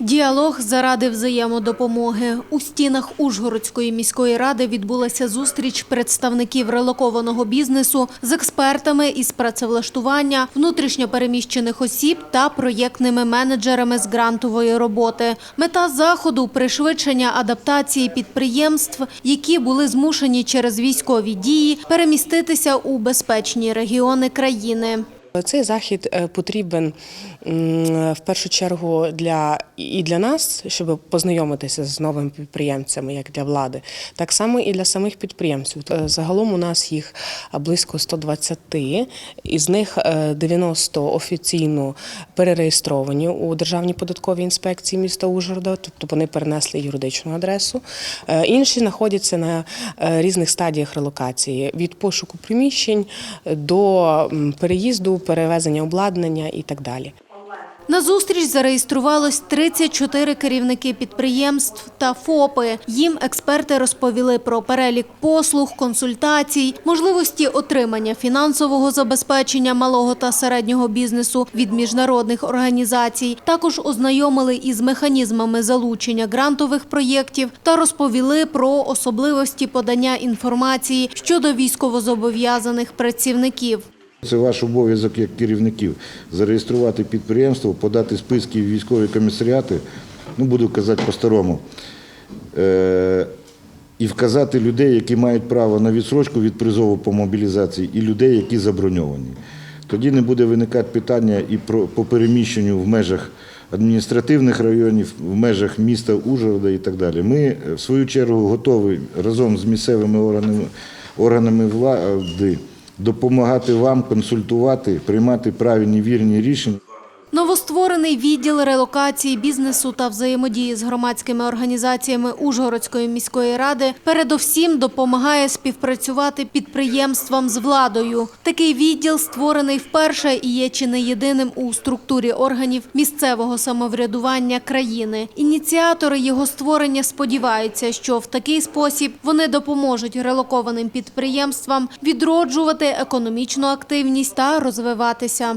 Діалог заради взаємодопомоги. У стінах Ужгородської міської ради відбулася зустріч представників релокованого бізнесу з експертами із працевлаштування, внутрішньопереміщених осіб та проєктними менеджерами з грантової роботи. Мета заходу – пришвидшення адаптації підприємств, які були змушені через військові дії переміститися у безпечні регіони країни. Цей захід е, потрібен в першу чергу для і для нас, щоб познайомитися з новими підприємцями, як для влади, так само і для самих підприємців. Е, Загалом у нас їх е, близько 120, із них е, 90 офіційно перереєстровані у Державній податковій інспекції міста Ужгорода, тобто вони перенесли юридичну адресу. Е, Інші знаходяться на е, різних стадіях релокації від пошуку приміщень до переїзду, перевезення обладнання і так далі. На зустріч зареєструвалось 34 керівники підприємств та ФОПи. Їм експерти розповіли про перелік послуг, консультацій, можливості отримання фінансового забезпечення малого та середнього бізнесу від міжнародних організацій. Також ознайомили із механізмами залучення грантових проєктів та розповіли про особливості подання інформації щодо військовозобов'язаних працівників. Це ваш обов'язок як керівників зареєструвати підприємство, подати списки в військові комісаріати, ну буду казати по-старому, е- і вказати людей, які мають право на відсрочку від призову по мобілізації, і людей, які заброньовані. Тоді не буде виникати питання і про, по переміщенню в межах адміністративних районів, в межах міста Ужгорода і так далі. Ми, в свою чергу, готові разом з місцевими органами, органами влади допомагати вам, консультувати, приймати правильні вірні рішення. Новостворений відділ релокації бізнесу та взаємодії з громадськими організаціями Ужгородської міської ради передовсім допомагає співпрацювати підприємствам з владою. Такий відділ створений вперше і є чи не єдиним у структурі органів місцевого самоврядування країни. Ініціатори його створення сподіваються, що в такий спосіб вони допоможуть релокованим підприємствам відроджувати економічну активність та розвиватися.